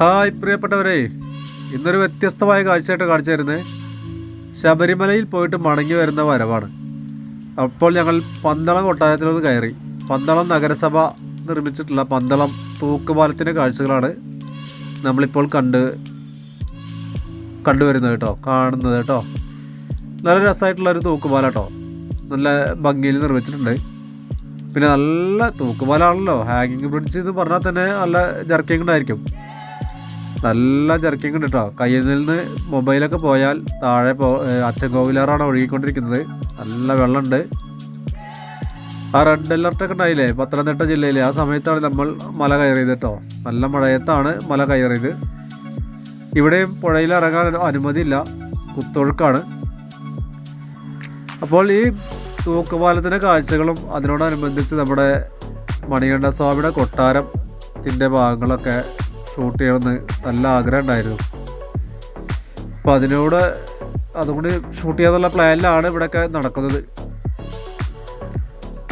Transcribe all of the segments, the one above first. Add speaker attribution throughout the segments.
Speaker 1: Hi പ്രിയപ്പെട്ടവരെ ഇന്നൊരു വ്യത്യസ്തമായ കാഴ്ചയായിട്ട് കാണിച്ചു തരുന്നത് ശബരിമലയിൽ പോയിട്ട് മടങ്ങി വരുന്ന വരവാണ്. അപ്പോൾ ഞങ്ങൾ പന്തളം കൊട്ടാരത്തിലൊന്ന് കയറി പന്തളം നഗരസഭ നിർമ്മിച്ചിട്ടുള്ള പന്തളം തൂക്കുപാലത്തിന്റെ കാഴ്ചകളാണ് നമ്മളിപ്പോൾ കണ്ട് കണ്ടുവരുന്നത് കേട്ടോ കാണുന്നത് കേട്ടോ. നല്ല രസമായിട്ടുള്ളൊരു തൂക്കുപാലം കേട്ടോ നല്ല ഭംഗിയിൽ നിർമ്മിച്ചിട്ടുണ്ട്. പിന്നെ നല്ല തൂക്കുപാലാണല്ലോ ഹാങ്ങിങ് ബ്രിഡ്ജ് എന്ന് പറഞ്ഞാൽ തന്നെ നല്ല ജർക്കിംഗ് ഉണ്ടായിരിക്കും. നല്ല ജർക്കിങ് ഉണ്ട് കേട്ടോ കയ്യിൽ നിന്ന് മൊബൈലൊക്കെ പോയാൽ താഴെ പോ അച്ഛൻ കോവിലാറാണ് ഒഴുകിക്കൊണ്ടിരിക്കുന്നത്. നല്ല വെള്ളമുണ്ട്. ആ റെഡ് അലർട്ടൊക്കെ ഉണ്ടായില്ലേ? പത്തനംതിട്ട ജില്ലയിൽ ആ സമയത്താണ് നമ്മൾ മല കയറിയത് കേട്ടോ നല്ല മഴയത്താണ് മല കയറിയത്. ഇവിടെയും പുഴയിൽ ഇറങ്ങാൻ അനുമതിയില്ല. കുത്തൊഴുക്കാണ്. അപ്പോൾ ഈ തൂക്കുപാലത്തിന്റെ കാഴ്ചകളും അതിനോടനുബന്ധിച്ച് നമ്മുടെ മണികണ്ഠ സ്വാമിയുടെ കൊട്ടാരത്തിന്റെ ഭാഗങ്ങളൊക്കെ ഷൂട്ട് ചെയ്യണമെന്ന് നല്ല ആഗ്രഹം ഉണ്ടായിരുന്നു. അപ്പോൾ അതിനോട് അതുകൊണ്ട് ഷൂട്ട് ചെയ്യാന്നുള്ള പ്ലാനിലാണ് ഇവിടെയൊക്കെ നടക്കുന്നത്.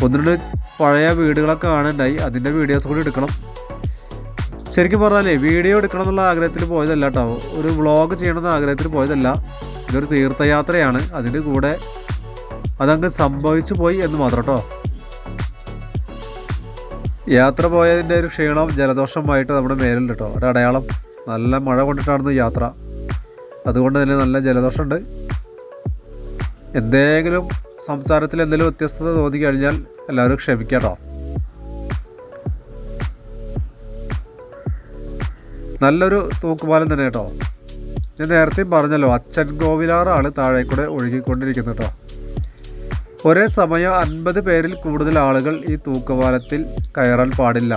Speaker 1: ഒന്ന് രണ്ട് പഴയ വീടുകളൊക്കെ കാണുന്നുണ്ടായി അതിന്റെ വീഡിയോസ് കൂടി എടുക്കണം. ശരിക്കും പറഞ്ഞാലേ വീഡിയോ എടുക്കണം എന്നുള്ള ആഗ്രഹത്തിൽ പോയതല്ല കേട്ടോ. ഒരു വ്ളോഗ് ചെയ്യണമെന്ന ആഗ്രഹത്തിൽ പോയതല്ല. ഇതൊരു തീർത്ഥയാത്രയാണ്. അതിന്റെ കൂടെ അതങ്ങ് സംഭവിച്ചു പോയി എന്ന് മാത്രം കേട്ടോ. യാത്ര പോയതിന്റെ ഒരു ക്ഷീണം ജലദോഷമായിട്ട് നമ്മുടെ മേലുണ്ട് കേട്ടോ. ഒരു അടയാളം. നല്ല മഴ കൊണ്ടിട്ടാണ് യാത്ര. അതുകൊണ്ട് തന്നെ നല്ല ജലദോഷമുണ്ട്. എന്തെങ്കിലും സംസാരത്തിൽ എന്തെങ്കിലും വ്യത്യസ്തത തോന്നി കഴിഞ്ഞാൽ എല്ലാവരും ക്ഷമിക്കാം നല്ലൊരു തൂക്കുപാലം തന്നെ കേട്ടോ. ഞാൻ നേരത്തെ പറഞ്ഞല്ലോ അച്ഛൻ ഗോവിലാറാണ് താഴേക്കൂടെ ഒഴുകിക്കൊണ്ടിരിക്കുന്നത് കേട്ടോ. ഒരേ സമയം അൻപത് പേരിൽ കൂടുതൽ ആളുകൾ ഈ തൂക്കുപാലത്തിൽ കയറാൻ പാടില്ല.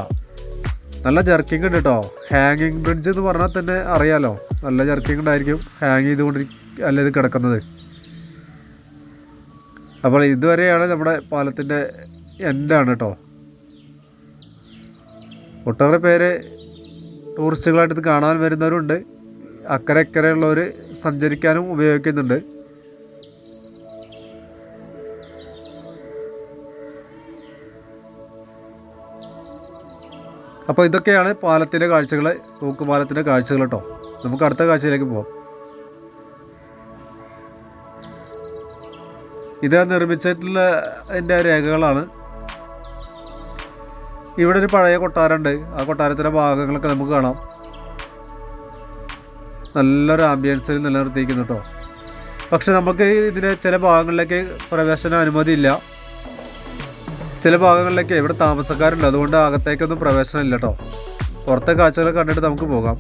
Speaker 1: നല്ല ജർക്കിംഗ് ഉണ്ട് കേട്ടോ ഹാങ്ങിങ് ബ്രിഡ്ജ് എന്ന് പറഞ്ഞാൽ തന്നെ അറിയാലോ. നല്ല ജർക്കിംഗ് ഉണ്ടായിരിക്കും. ഹാങ് ചെയ്തുകൊണ്ട് അല്ല ഇത് കിടക്കുന്നത്. അപ്പോൾ ഇതുവരെയാണ് നമ്മുടെ പാലത്തിന്റെ എൻഡാണ് കേട്ടോ ഒട്ടേറെ പേര് ടൂറിസ്റ്റുകളായിട്ട് ഇത് കാണാൻ വരുന്നവരുണ്ട്. അക്കരെ ഇക്കരെ ഉള്ളവർ സഞ്ചരിക്കാനും ഉപയോഗിക്കുന്നുണ്ട്. അപ്പോൾ ഇതൊക്കെയാണ് പാലത്തിന്റെ കാഴ്ചകൾ തൂക്കുപാലത്തിന്റെ കാഴ്ചകൾ കേട്ടോ നമുക്ക് അടുത്ത കാഴ്ചയിലേക്ക് പോവാം. ഇത് നിർമ്മിച്ചിട്ടുള്ള അതിന്റെ രേഖകളാണ്. ഇവിടെ ഒരു പഴയ കൊട്ടാരമുണ്ട്. ആ കൊട്ടാരത്തിന്റെ ഭാഗങ്ങളൊക്കെ നമുക്ക് കാണാം. നല്ലൊരു ആംബിയൻസിൽ നിലനിർത്തിയിരിക്കുന്നു കേട്ടോ പക്ഷെ നമുക്ക് ഇതിന്റെ ചില ഭാഗങ്ങളിലേക്ക് പ്രവേശന അനുമതി ഇല്ല. ചില ഭാഗങ്ങളിലേക്ക് ഇവിടെ താമസക്കാരുണ്ട്. അതുകൊണ്ട് അകത്തേക്കൊന്നും പ്രവേശനം ഇല്ല കേട്ടോ പുറത്തെ കാഴ്ചകൾ കണ്ടിട്ട് നമുക്ക് പോകാം.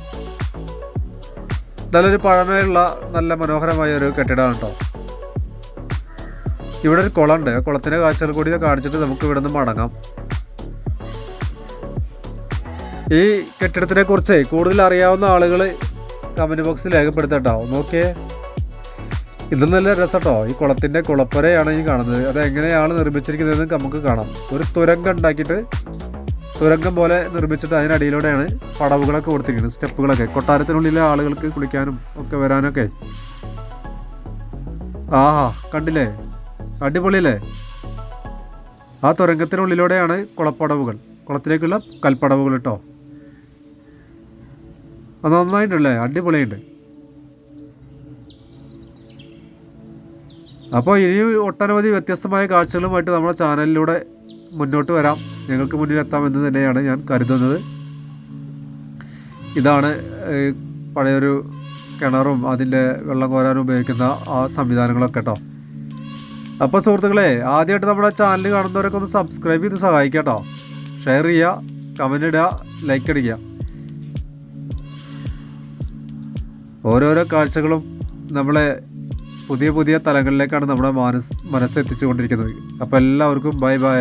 Speaker 1: നല്ലൊരു പഴമയുള്ള നല്ല മനോഹരമായ ഒരു കെട്ടിടമാണ് കേട്ടോ ഇവിടെ ഒരു കുളമുണ്ട്. കുളത്തിന്റെ കാഴ്ചകൾ കൂടി കാണിച്ചിട്ട് നമുക്ക് ഇവിടെ നിന്ന് മടങ്ങാം. ഈ കെട്ടിടത്തിനെ കുറിച്ച് കൂടുതൽ അറിയാവുന്ന ആളുകൾ കമന്റ് ബോക്സിൽ രേഖപ്പെടുത്തട്ടോ. നോക്കിയേ. ഇത് നല്ല രസട്ടോ. ഈ കുളത്തിന്റെ കുളപ്പുരയാണ് ഈ കാണുന്നത്. അത് എങ്ങനെയാണ് നിർമ്മിച്ചിരിക്കുന്നതെന്ന് നമുക്ക് കാണാം. ഒരു തുരങ്കം ഉണ്ടാക്കിയിട്ട് തുരങ്കം പോലെ നിർമ്മിച്ചിട്ട് അതിനടിയിലൂടെയാണ് പടവുകളൊക്കെ കൊടുത്തിരിക്കുന്നത്. സ്റ്റെപ്പുകളൊക്കെ. കൊട്ടാരത്തിനുള്ളിലെ ആളുകൾക്ക് കുളിക്കാനും ഒക്കെ വരാനൊക്കെ. ആഹാ കണ്ടില്ലേ? അടിപൊളിയല്ലേ? ആ തുരങ്കത്തിനുള്ളിലൂടെയാണ് കുളപ്പടവുകൾ. കുളത്തിലേക്കുള്ള കൽപ്പടവുകൾ കേട്ടോ. അത് നന്നായിട്ടുണ്ടല്ലേ അടിപൊളിയുണ്ട് അപ്പോൾ ഇനി ഒട്ടനവധി വ്യത്യസ്തമായ കാഴ്ചകളുമായിട്ട് നമ്മുടെ ചാനലിലൂടെ മുന്നോട്ട് വരാം. ഞങ്ങൾക്ക് മുന്നിൽ എത്താമെന്ന് തന്നെയാണ് ഞാൻ കരുതുന്നത്. ഇതാണ് പഴയൊരു കിണറും അതിന്റെ വെള്ളം കോരാനും ഉപയോഗിക്കുന്ന ആ സംവിധാനങ്ങളൊക്കെ കേട്ടോ. അപ്പോൾ സുഹൃത്തുക്കളെ ആദ്യമായിട്ട് നമ്മുടെ ചാനൽ കാണുന്നവരൊക്കെ ഒന്ന് സബ്സ്ക്രൈബ് ചെയ്ത് സഹായിക്കുക കേട്ടോ. ഷെയർ ചെയ്യുക കമന്റ് ഇടുക ലൈക്ക് അടിക്കുക. ഓരോരോ കാഴ്ചകളും നമ്മളെ പുതിയ പുതിയ തലങ്ങളിലേക്കാണ് നമ്മുടെ മനസ്സ് മനസ്സെത്തിച്ചുകൊണ്ടിരിക്കുന്നത്. അപ്പോൾ എല്ലാവർക്കും ബൈ ബൈ.